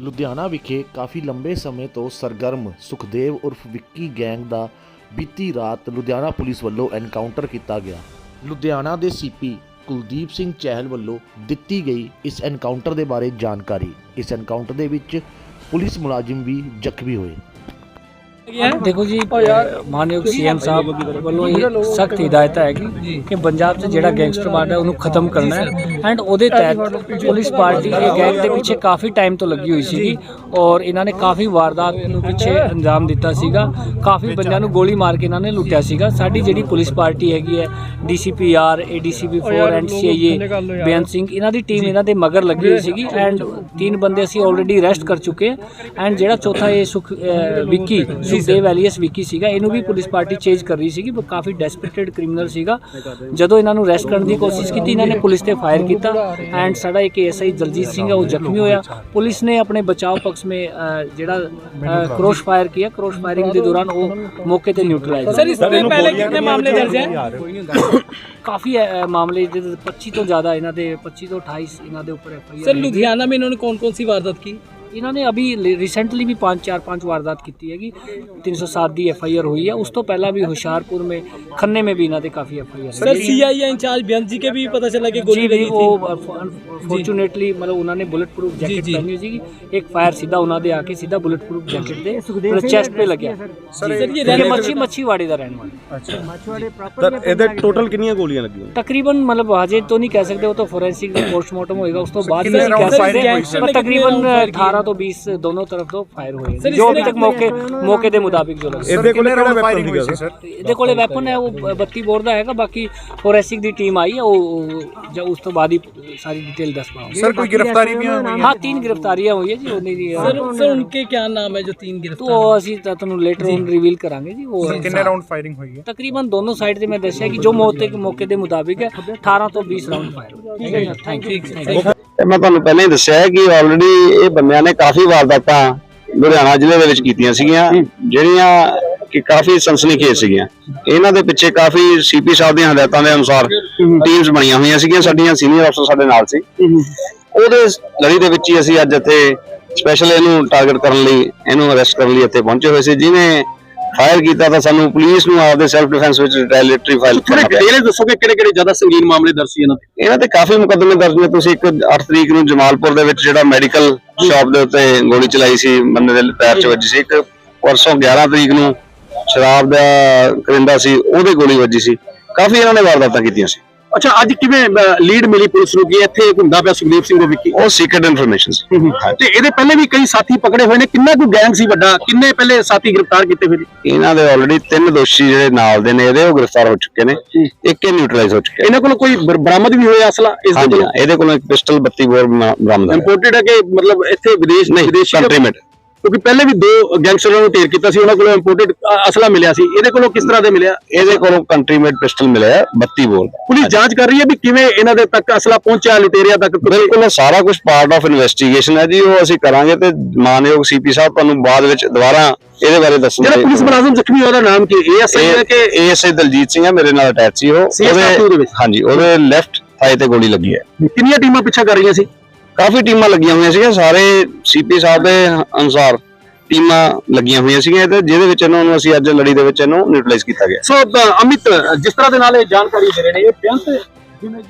ਲੁਧਿਆਣਾ ਵਿਖੇ ਕਾਫੀ ਲੰਬੇ ਸਮੇਂ ਤੋਂ ਸਰਗਰਮ ਸੁਖਦੇਵ ਉਰਫ ਵਿੱਕੀ ਗੈਂਗ ਦਾ ਬੀਤੀ ਰਾਤ ਲੁਧਿਆਣਾ ਪੁਲਿਸ ਵੱਲੋਂ ਐਨਕਾਊਂਟਰ ਕੀਤਾ ਗਿਆ। ਲੁਧਿਆਣਾ ਦੇ ਸੀਪੀ ਕੁਲਦੀਪ ਸਿੰਘ ਚਹਿਲ ਵੱਲੋਂ ਦਿੱਤੀ ਗਈ ਇਸ ਐਨਕਾਊਂਟਰ ਦੇ ਬਾਰੇ ਜਾਣਕਾਰੀ। ਇਸ ਐਨਕਾਊਂਟਰ ਦੇ ਵਿੱਚ ਪੁਲਿਸ ਮੁਲਾਜ਼ਮ ਵੀ ਜ਼ਖਮੀ ਹੋਏ। ਦੇਖੋ ਜੀ ਮਾਨਯੋਗ ਸੀਐਮ ਸਾਹਿਬ ਵੱਲੋਂ ਇਹ ਸਖਤ ਹਦਾਇਤ ਹੈ ਕਿ ਕਿ ਪੰਜਾਬ 'ਚ ਜਿਹੜਾ ਗੈਂਗਸਟਰ ਵਾਰਡ ਹੈ ਉਹਨੂੰ ਖਤਮ ਕਰਨਾ ਹੈ। ਐਂਡ ਉਹਦੇ ਤਹਿਤ ਪੁਲਿਸ ਪਾਰਟੀ ਇਹ ਗੈਂਗ ਦੇ ਪਿੱਛੇ ਕਾਫੀ ਟਾਈਮ ਤੋਂ ਲੱਗੀ ਹੋਈ ਸੀਗੀ ਔਰ ਇਹਨਾਂ ਨੇ ਕਾਫੀ ਵਾਰਦਾਤ ਨੂੰ ਪਿੱਛੇ ਅੰਜਾਮ ਦਿੱਤਾ ਸੀਗਾ। ਕਾਫੀ ਬੰਦਿਆਂ ਨੂੰ ਗੋਲੀ ਮਾਰ ਕੇ ਇਹਨਾਂ ਨੇ ਲੁੱਟਿਆ ਸੀਗਾ। ਸਾਡੀ ਜਿਹੜੀ ਪੁਲਿਸ ਪਾਰਟੀ ਹੈਗੀ ਹੈ DCPR ADCP 4 and CIA Beant Singh ਇਹਨਾਂ ਦੀ ਟੀਮ ਇਹਨਾਂ ਦੇ ਮਗਰ ਲੱਗੀ ਹੋਈ ਸੀਗੀ ਐਂਡ ਤਿੰਨ ਬੰਦੇ ਅਸੀਂ ਆਲਰੇਡੀ ਅਰੈਸਟ ਕਰ ਚੁੱਕੇ। ਐਂਡ ਜਿਹੜਾ ਚੌਥਾ ਇਹ ਸੁਖ ਅਹ ਜੀ ਬੇ ਵੈਲੀਅਸ ਵਿਕੀ ਸੀਗਾ। ਇਹਨੂੰ ਵੀ ਪੁਲਿਸ ਪਾਰਟੀ ਚੇਂਜ ਕਰ ਰਹੀ ਸੀਗੀ ਪਰ ਕਾਫੀ ਡੈਸਪਰੇਟਡ ਕ੍ਰਿਮੀਨਲ ਸੀਗਾ। ਜਦੋਂ ਇਹਨਾਂ ਨੂੰ ਅਰੈਸਟ ਕਰਨ ਦੀ ਕੋਸ਼ਿਸ਼ ਕੀਤੀ ਇਹਨਾਂ ਨੇ ਪੁਲਿਸ ਤੇ ਫਾਇਰ ਕੀਤਾ ਐਂਡ ਸਾਡਾ ਇੱਕ ਐਸਆਈ ਦਲਜੀਤ ਸਿੰਘ ਉਹ ਜ਼ਖਮੀ ਹੋਇਆ। ਪੁਲਿਸ ਨੇ ਆਪਣੇ ਬਚਾਓ ਪਕਸ ਮੇ ਜਿਹੜਾ ਕ੍ਰੋਸ਼ ਫਾਇਰ ਕੀਤਾ। ਕ੍ਰੋਸ਼ ਫਾਇਰਿੰਗ ਦੇ ਦੌਰਾਨ ਉਹ ਮੌਕੇ ਤੇ ਨਿਊਟਰਲਾਈਜ਼ ਸਰ ਇਸ ਤੋਂ ਪਹਿਲੇ ਕਿੰਨੇ ਮਾਮਲੇ ਦਰਜ ਹੈ? ਕਾਫੀ ਮਾਮਲੇ ਜਿਹਦੇ 25 ਤੋਂ ਜ਼ਿਆਦਾ ਇਹਨਾਂ ਦੇ 25 ਤੋਂ 28 ਇਹਨਾਂ ਦੇ ਉੱਪਰ ਐਫਆਈਆਰ ਸਰ ਲੁਧਿਆਣਾ ਮੇ ਇਹਨਾਂ ਨੇ ਕੌਣ-ਕੌਣ ਸੀ ਵਾਰਦਾਤ ਕੀ? ਇਹਨਾਂ ਨੇ ਅਭੀ रिसेंटली ਵੀ 5 4 5 ਵਾਰਦਾਤ ਕੀਤੀ ਹੈਗੀ 307 ਦੀ ਐਫ ਆਈ ਆਰ ਹੋਈ ਹੈ ਉਸ ਤੋਂ ਪਹਿਲਾਂ ਵੀ ਹੁਸ਼ਿਆਰਪੁਰ में खन्ने में भी ਇਹਨਾਂ ਦੇ ਕਾਫੀ F I R sir CIA incharge Beant ji के भी पता चला कि गोली ਜੀ ਵੀ लगी थी ਉਹ ਫੋਰਚੂਨੇਟਲੀ ਮਤਲਬ ਉਹਨਾਂ ਨੇ ਬੁਲਟ ਪ੍ਰੂਫ ਜੈਕਟ ਜੀ। ਪਹਿਨੀ ਹੋਈ ਸੀਗੀ ਇੱਕ ਫਾਇਰ ਸਿੱਧਾ ਉਹਨਾਂ ਦੇ ਆ ਕੇ ਸਿੱਧਾ ਬੁਲਟ ਪ੍ਰੂਫ ਜੈਕਟ ਦੇ ਮਤਲਬ ਚੈਸਟ ਤੇ ਲੱਗਿਆ सर ये ਇਹ रहने ਮੱਛੀ ਮੱਛੀ ਵਾੜੇ ਦਾ ਰਹਿਣ ਵਾਲਾ ਤਾਂ ਇਹਦੇ ਟੋਟਲ ਕਿੰਨੀਆਂ ਗੋਲੀਆਂ ਲੱਗੀਆਂ ਤਕਰੀਬਨ ਮਤਲਬ ਹਜੇ ਤੋਂ ਨਹੀਂ ਕਹਿ ਸਕਦੇ ਉਹ ਤਾਂ ਫੋਰੈਂਸਿਕ ਦਾ ਪੋਸਟਮਾਰਟਮ ਹੋਏਗਾ ਉਸ ਤੋਂ ਬਾਅਦ कितने ਅਸੀਂ round ਕਹਿ firing ਸਕਦੇ हुई ਹਾਂ थी? ਪਰ कितने तकरीबन round fire किए? 18 ਤੋਂ 20 दोनों तरफ ਤੋਂ ਫਾਇਰ ਹੋਏ सर, ਜੋ इसमें ਅਭੀ ਤੱਕ ਮੌਕੇ ਮੌਕੇ ਦੇ ਮੁਤਾਬਿਕ ਜੋ ਲੱਗਾ ਇਹਦੇ ਕੋਲ ਕਿਹੜਾ ਵੈਪਨ ਸੀਗਾ ਸਰ ਇਹਦੇ ਕੋਲੇ ਵੈਪਨ ਹੈ ਉਹ 32 ਬੋਰ ਦਾ ਹੈਗਾ ਬਾਕੀ ਫੋਰੈਂਸਿਕ ਦੀ ਟੀਮ ਆਈ ਹੈ ਉਹ ਜਾਂ ਉਸ ਤੋਂ ਬਾਅਦ ਹੀ ਸਾਰੀ ਡਿਟੇਲ ਦੱਸ ਪਾਉਂਗੇ ਸਰ ਕੋਈ ਗ੍ਰਿਫਤਾਰੀ ਵੀ ਹੋਈ ਹਾਂ तीन गिरफ्तारियां हुई है जी ਉਹਨੇ ਦੀ सर सर उनके क्या नाम है जो तीन तो गिरफ्तार ਉਹ ਅਸੀਂ ਤਾਂ ਤੁਹਾਨੂੰ ਲੇਟਰ ਔਨ ਰਿਵੀਲ ਕਰਾਂਗੇ ਜੀ ਉਹ ਕਿੰਨੇ ਰਾਉਂਡ ਫਾਇਰਿੰਗ ਹੋਈ ਹੈ ਤਕਰੀਬਨ ਦੋਨੋਂ ਸਾਈਡ ਤੇ ਮੈਂ ਦੱਸਿਆ ਕਿ ਜੋ ਮੌਕੇ ਮੌਕੇ ਦੇ ਮੁਤਾਬਿਕ ਹੈ 18 ਤੋਂ 20 ਰਾਉਂਡ ਫਾਇਰ ਹੋਏ ਠੀਕ ਹੈ ਜੀ ਥੈਂਕ ਯੂ ਥੈਂਕ ਯੂ ਤੇ ਮੈਂ ਤੁਹਾਨੂੰ ਪਹਿਲਾਂ ਹੀ ਦੱਸਿਆ ਹੈ ਕਿ ਆਲਰੇਡੀ ਇਹ ਬੰਦਿਆਂ ਨੇ ਕਾਫੀ ਵਾਰਦਾਤਾਂ ਲੁਧਿਆਣਾ ਜ਼ਿਲ੍ਹੇ ਦੇ ਵਿੱਚ ਕੀਤੀਆਂ ਸੀਗੀਆਂ ਜਿਹੜੀਆਂ ਕਿ ਕਾਫੀ ਸਨਸਨੀਖੇਜ਼ ਸੀਗੀਆਂ। ਇਹਨਾਂ ਦੇ ਪਿੱਛੇ ਕਾਫੀ ਸੀਪੀ ਸਾਹਿਬ ਦੀਆਂ ਹਦਾਇਤਾਂ ਦੇ ਅਨੁਸਾਰ ਟੀਮਸ ਬਣੀਆਂ ਹੋਈਆਂ ਸੀਗੀਆਂ ਸਾਡੀਆਂ ਸੀਨੀਅਰ ਅਫਸਰ ਸਾਡੇ ਨਾਲ ਸੀ। ਉਹਦੇ ਲੜੀ ਦੇ ਵਿੱਚ ਹੀ ਅਸੀਂ ਅੱਜ ਇੱਥੇ ਸਪੈਸ਼ਲ ਇਹਨੂੰ ਟਾਰਗੇਟ ਕਰਨ ਲਈ ਇਹਨੂੰ ਅਰੈਸਟ ਕਰਨ ਲਈ ਇੱਥੇ ਪਹੁੰਚੇ ਹੋਏ ਸੀ ਜਿਹਨੇ ਫਾਇਰ ਕੀਤਾ ਤਾਂ ਸਾਨੂੰ ਪੁਲਿਸ ਨੂੰ ਆਪਦੇ ਸੈਲਫ ਡਿਫੈਂਸ ਵਿੱਚ ਰਿਟੈਲੀਏਟਰੀ ਫਾਈਲ ਕਰਨਾ ਪਿਆ। ਡਿਟੇਲ ਦੱਸੋਗੇ ਕਿਹੜੇ ਕਿਹੜੇ ਜ਼ਿਆਦਾ ਸੰਗੀਨ ਮਾਮਲੇ ਦਰਜ ਸੀ ਇਹਨਾਂ ਦੇ? ਇਹਨਾਂ ਤੇ ਕਾਫੀ ਮੁਕੱਦਮੇ ਦਰਜ ਨੇ। ਤੁਸੀਂ ਇੱਕ 8 ਤਰੀਕ ਨੂੰ ਜਮਾਲਪੁਰ ਦੇ ਵਿੱਚ ਜਿਹੜਾ ਮੈਡੀਕਲ ਸ਼ਾਪ ਦੇ ਉੱਤੇ ਗੋਲੀ ਚਲਾਈ ਸੀ ਬੰਦੇ ਦੇ ਪੈਰ 'ਚ ਵੱਜੀ ਸੀ। ਇੱਕ ਪਰਸੋਂ 11 ਤਰੀਕ ਨੂੰ ਸ਼ਰਾਬ ਦਾ ਕਰਿੰਦਾ ਸੀ ਉਹਦੇ ਗੋਲੀ ਵੱਜੀ ਸੀ। ਕਾਫੀ ਇਹਨਾਂ ਨੇ ਵਾਰਦਾਤਾਂ ਕੀਤੀਆਂ ਸੀ। ਅੱਛਾ ਅੱਜ ਕਿਵੇਂ ਲੀਡ ਮਿਲੀ ਪੁਲਿਸ ਨੂੰ? ਕਿ ਇੱਥੇ ਇੱਕ ਹੁੰਦਾ ਪਿਆ ਸੁਖਦੀਪ ਸਿੰਘ ਉਹ ਵਿੱਕੀ? ਉਹ ਸੀਕ੍ਰੀਟ ਇਨਫੋਰਮੇਸ਼ਨ ਸੀ। ਤੇ ਇਹਦੇ ਪਹਿਲੇ ਵੀ ਕਈ ਸਾਥੀ ਪਕੜੇ ਹੋਏ ਨੇ? ਕਿੰਨਾ ਕੋਈ ਗੈਂਗ ਸੀ ਵੱਡਾ? ਕਿੰਨੇ ਪਹਿਲੇ ਸਾਥੀ ਗ੍ਰਿਫਤਾਰ ਕੀਤੇ ਫਿਰ ਇਹਨਾਂ ਦੇ ਆਲਰੇਡੀ ਤਿੰਨ ਦੋਸ਼ੀ ਜਿਹੜੇ ਨਾਲ ਦੇ ਨੇ ਇਹਦੇ ਉਹ ਗ੍ਰਿਫਤਾਰ ਹੋ ਚੁੱਕੇ ਨੇ। ਇੱਕ ਹੀ ਨਿਊਟਰਲਾਈਜ਼ ਹੋ ਚੁੱਕਿਆ। ਇਹਨਾਂ ਕੋਲ ਕੋਈ ਬਰ- ਬਰਾਮਦ ਵੀ ਹੋਇਆ ਅਸਲਾ? ਇਸ ਦੇ ਕੋਲ ਇਹਦੇ ਕੋਲ ਇੱਕ ਪਿਸਟਲ 32 ਬੋਰ ਬਰਾ- ਬਰਾਮਦ ਹੈ ਇੰਪੋਰਟਡ ਹੈ ਕਿ ਮਤਲਬ ਇੱਥੇ ਵਿਦੇਸ਼ ਨਹੀਂ ਵਿਦੇਸ਼ੀ ਕੰਟਰੀ ਮੇਡ ਕਿਉਂਕਿ ਪਹਿਲੇ ਵੀ ਦੋ ਗੈਂਗਸਟਰਾਂ ਨੂੰ ਢੇਰ ਕੀਤਾ ਸੀ ਉਹਨਾਂ ਕੋਲੋਂ ਇੰਪੋਰਟਡ ਅਸਲਾ ਮਿਲਿਆ ਸੀ। ਇਹਦੇ ਕੋਲੋਂ ਕਿਸ ਤਰ੍ਹਾਂ ਦੇ ਮਿਲਿਆ? ਇਹਦੇ ਕੋਲੋਂ ਕੰਟਰੀ ਮੇਡ ਪਿਸਟਲ ਮਿਲਿਆ ਹੈ, 32 ਬੋਰ ਦਾ। ਪੁਲਿਸ ਜਾਂਚ ਕਰ ਰਹੀ ਹੈ ਵੀ ਕਿਵੇਂ ਇਹਨਾਂ ਦੇ ਤੱਕ ਅਸਲਾ ਪਹੁੰਚਿਆ ਲੁਟੇਰਿਆ ਤੱਕ ਬਿਲਕੁਲ ਸਾਰਾ ਕੁਝ ਪਾਰਟ ਆਫ ਇਨਵੈਸਟੀਗੇਸ਼ਨ ਹੈ ਜੀ ਉਹ ਅਸੀਂ ਕਰਾਂਗੇ ਤੇ ਮਾਨਯੋਗ ਸੀਪੀ ਸਾਹਿਬ ਤੁਹਾਨੂੰ ਬਾਅਦ ਵਿੱਚ ਦੁਬਾਰਾ ਇਹਦੇ ਬਾਰੇ ਦੱਸਣਗੇ। ਜਿਹੜਾ ਪੁਲਿਸ ਮੁਲਾਜ਼ਮ ਜ਼ਖਮੀ ਹੋਇਆ ਨਾਮ ਕੀ ਇਹ ਅਸਲ ਹੈ ਕਿ ਐਸਏ ਦਲਜੀਤ ਸਿੰਘ ਹੈ ਮੇਰੇ ਨਾਲ ਅਟੈਚ ਸੀ ਉਹ। ਉਹਦੇ? ਹਾਂਜੀ ਉਹਦੇ ਲੈਫਟ ਥਾਈ ਤੇ ਗੋਲੀ ਲੱਗੀ ਹੈ। ਕਿੰਨੀਆਂ ਟੀਮਾਂ ਪਿੱਛਾ ਕਰ ਰਹੀਆਂ ਸੀ? ਕਾਫੀ ਟੀਮਾਂ ਲੱਗੀਆਂ ਹੋਈਆਂ ਸੀਗੀਆਂ, ਸਾਰੇ ਸੀਪੀ ਸਾਹਿਬ ਦੇ ਅਨੁਸਾਰ ਟੀਮਾਂ ਲੱਗੀਆਂ ਹੋਈਆਂ ਸੀਗੀਆਂ ਤੇ ਜਿਹਦੇ ਵਿੱਚ ਇਹਨਾਂ ਨੂੰ ਅਸੀਂ ਅੱਜ ਲੜੀ ਦੇ ਵਿੱਚ ਇਹਨੂੰ ਨਿਊਟਰਲਾਈਜ਼ ਕੀਤਾ ਗਿਆ। ਸੋ ਅਮਿਤ, ਜਿਸ ਤਰ੍ਹਾਂ ਦੇ ਨਾਲ ਇਹ ਜਾਣਕਾਰੀ ਦੇ ਰਹੇ ਨੇ, ਇਹ ਬੇਅੰਤ ਜਿਵੇਂ